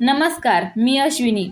नमस्कार मी अश्विनी.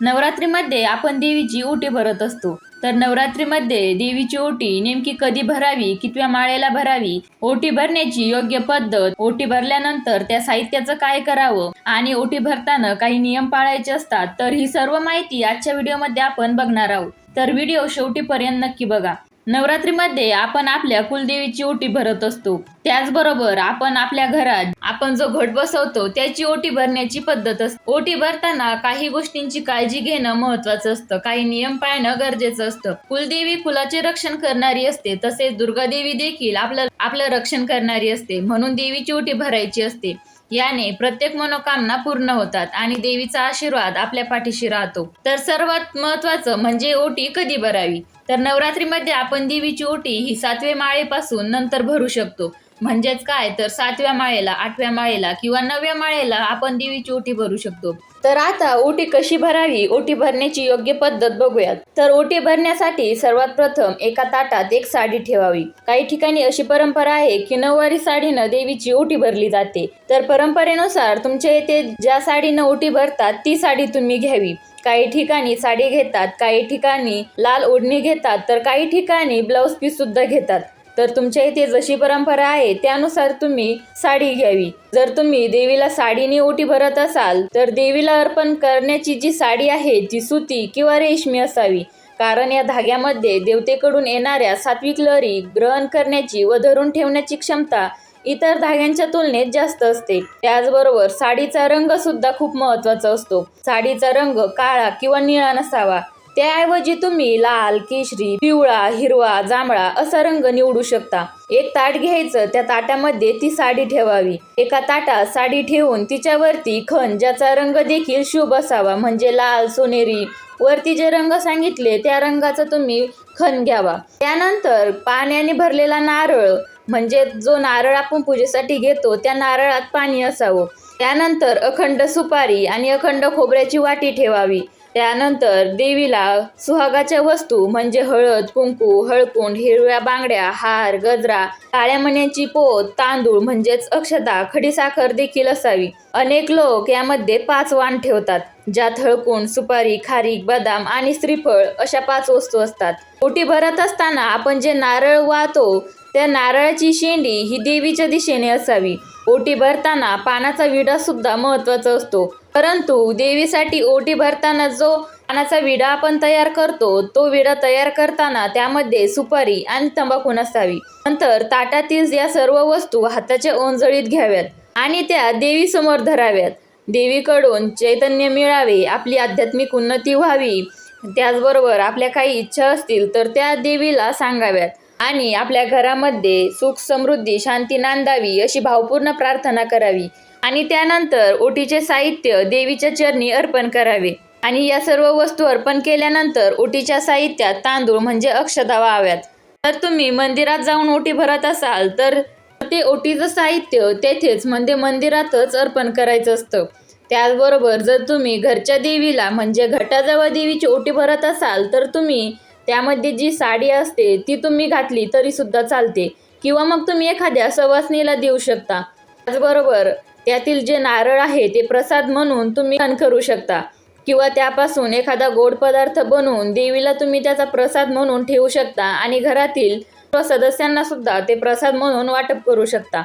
नवरात्रीमध्ये आपण देवीची ओटी भरत असतो. तर नवरात्रीमध्ये देवीची ओटी नेमकी कधी भरावी कितव्या माळेला भरावी ओटी भरण्याची योग्य पद्धत ओटी भरल्यानंतर त्या साहित्याचं काय करावं आणि ओटी भरताना काही नियम पाळायचे असतात तर ही सर्व माहिती आजच्या व्हिडिओमध्ये आपण बघणार आहोत. तर व्हिडिओ शेवटीपर्यंत नक्की बघा. नवरात्रीमध्ये आपण आपल्या कुलदेवीची ओटी भरत असतो. त्याचबरोबर आपण आपल्या घरात आपण जो घट बसवतो त्याची ओटी भरण्याची पद्धत असते. ओटी भरताना काही गोष्टींची काळजी घेणं महत्वाचं असतं. काही नियम पाळणं गरजेचं असतं. कुलदेवी कुलाचे रक्षण करणारी असते तसेच दुर्गादेवी देखील आपलं आपलं रक्षण करणारी असते. म्हणून देवीची ओटी भरायची असते. याने प्रत्येक मनोकामना पूर्ण होतात आणि देवीचा आशीर्वाद आपल्या पाठीशी राहतो. तर सर्वात महत्वाचं म्हणजे ओटी कधी भरावी? तर नवरात्रीमध्ये आपण देवीची ओटी ही सातव्या माळेपासून नंतर भरू शकतो. म्हणजेच काय? तर सातव्या माळेला आठव्या माळेला किंवा नवव्या माळेला आपण देवीची ओटी भरू शकतो. तर आता ओटी कशी भरावी? ओटी भरण्याची योग्य पद्धत बघूयात. तर ओटी भरण्यासाठी सर्वात प्रथम एका ताटात एक साडी ठेवावी. काही ठिकाणी अशी परंपरा आहे की नऊवारी साडीनं देवीची ओटी भरली जाते. तर परंपरेनुसार तुमच्या येथे ज्या साडीनं ओटी भरतात ती साडी तुम्ही घ्यावी. काही ठिकाणी साडी घेतात काही ठिकाणी लाल ओढणी घेतात तर काही ठिकाणी ब्लाऊज पीस सुद्धा घेतात. तर तुमच्या इथे जशी परंपरा आहे त्यानुसार तुम्ही साडी घ्यावी. जर तुम्ही देवीला साडीने ओटी भरत असाल तर देवीला अर्पण करण्याची जी साडी आहे ती सुती किंवा रेशमी असावी. कारण या धाग्यामध्ये देवतेकडून येणाऱ्या सात्विक लहरी ग्रहण करण्याची व धरून ठेवण्याची क्षमता इतर धाग्यांच्या तुलनेत जास्त असते. त्याचबरोबर साडीचा रंग सुद्धा खूप महत्त्वाचा असतो. साडीचा रंग काळा किंवा निळा नसावा. त्याऐवजी तुम्ही लाल केशरी पिवळा हिरवा जांभळा असा रंग निवडू शकता. एक ताट घ्यायचं त्या ताटामध्ये ती साडी ठेवावी. एका ताटात साडी ठेवून तिच्यावरती खण ज्याचा रंग देखील शुभ असावा म्हणजे लाल सोनेरी वरती जे रंग सांगितले त्या रंगाचा तुम्ही खण घ्यावा. त्यानंतर पाण्याने भरलेला नारळ म्हणजे जो नारळ आपण पूजेसाठी घेतो त्या नारळात पाणी असावं. त्यानंतर अखंड सुपारी आणि अखंड खोबऱ्याची वाटी ठेवावी. त्यानंतर देवीला सुहागाच्या वस्तू म्हणजे हळद कुंकू हळकुंड हिरव्या बांगड्या हार गजरा काळ्यामण्याची पोत तांदूळ म्हणजेच अक्षता खडीसाखर देखील असावी. अनेक लोक यामध्ये पाच वाण ठेवतात ज्यात हळकुंड सुपारी खारीक बदाम आणि श्रीफळ अशा पाच वस्तू असतात. ओटी भरत असताना आपण जे नारळ वाहतो त्या नारळाची शेंडी ही देवीच्या दिशेने असावी. ओटी भरताना पानाचा विडा सुद्धा महत्त्वाचा असतो. परंतु देवीसाठी ओटी भरताना जो पानाचा विडा आपण तयार करतो तो विडा तयार करताना त्यामध्ये सुपारी आणि तंबाखू नसावी. नंतर ताटातील या सर्व वस्तू हाताच्या ओंजळीत घ्याव्यात आणि त्या देवीसमोर धराव्यात. देवीकडून चैतन्य मिळावे आपली आध्यात्मिक उन्नती व्हावी. त्याचबरोबर आपल्या काही इच्छा असतील तर त्या देवीला सांगाव्यात आणि आपल्या घरामध्ये सुख समृद्धी शांती नांदावी अशी भावपूर्ण प्रार्थना करावी. आणि त्यानंतर ओटीचे साहित्य देवीच्या चरणी अर्पण करावे. आणि या सर्व वस्तू अर्पण केल्यानंतर ओटीच्या साहित्यात तांदूळ म्हणजे अक्षता व्हाव्यात तर तुम्ही मंदिरात जाऊन ओटी भरत असाल तर ते ओटीचं साहित्य तेथेच म्हणजे मंदिरातच अर्पण करायचं असतं. त्याचबरोबर जर तुम्ही घरच्या देवीला म्हणजे घटाजवळ देवीची ओटी भरत असाल तर तुम्ही त्यामध्ये जी साडी असते ती तुम्ही घातली तरी सुद्धा चालते. किंवा मग तुम्ही एखाद्या सवासणीला देऊ शकता. त्याचबरोबर त्यातील जे नारळ आहे ते प्रसाद म्हणून तुम्ही दान करू शकता. किंवा त्यापासून एखादा गोड पदार्थ बनवून देवीला तुम्ही त्याचा प्रसाद म्हणून ठेवू शकता आणि घरातील सदस्यांना सुद्धा ते प्रसाद म्हणून वाटप करू शकता.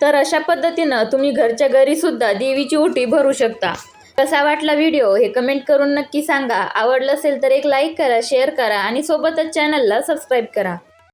तर अशा पद्धतीनं तुम्ही घरच्या घरी सुद्धा देवीची ओटी भरू शकता. कसा वाटला व्हिडिओ हे कमेंट करून नक्की सांगा. आवडलं असेल तर एक लाईक करा शेअर करा आणि सोबतच चॅनलला सबस्क्राईब करा.